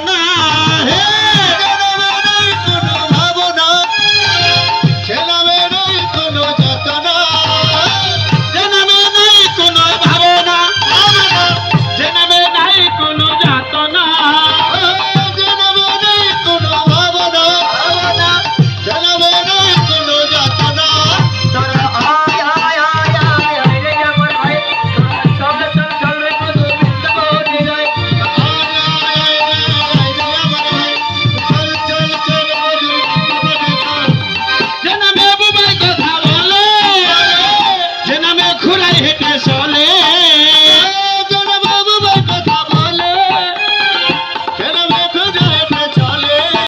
না খুরাই হেঁটে চলে।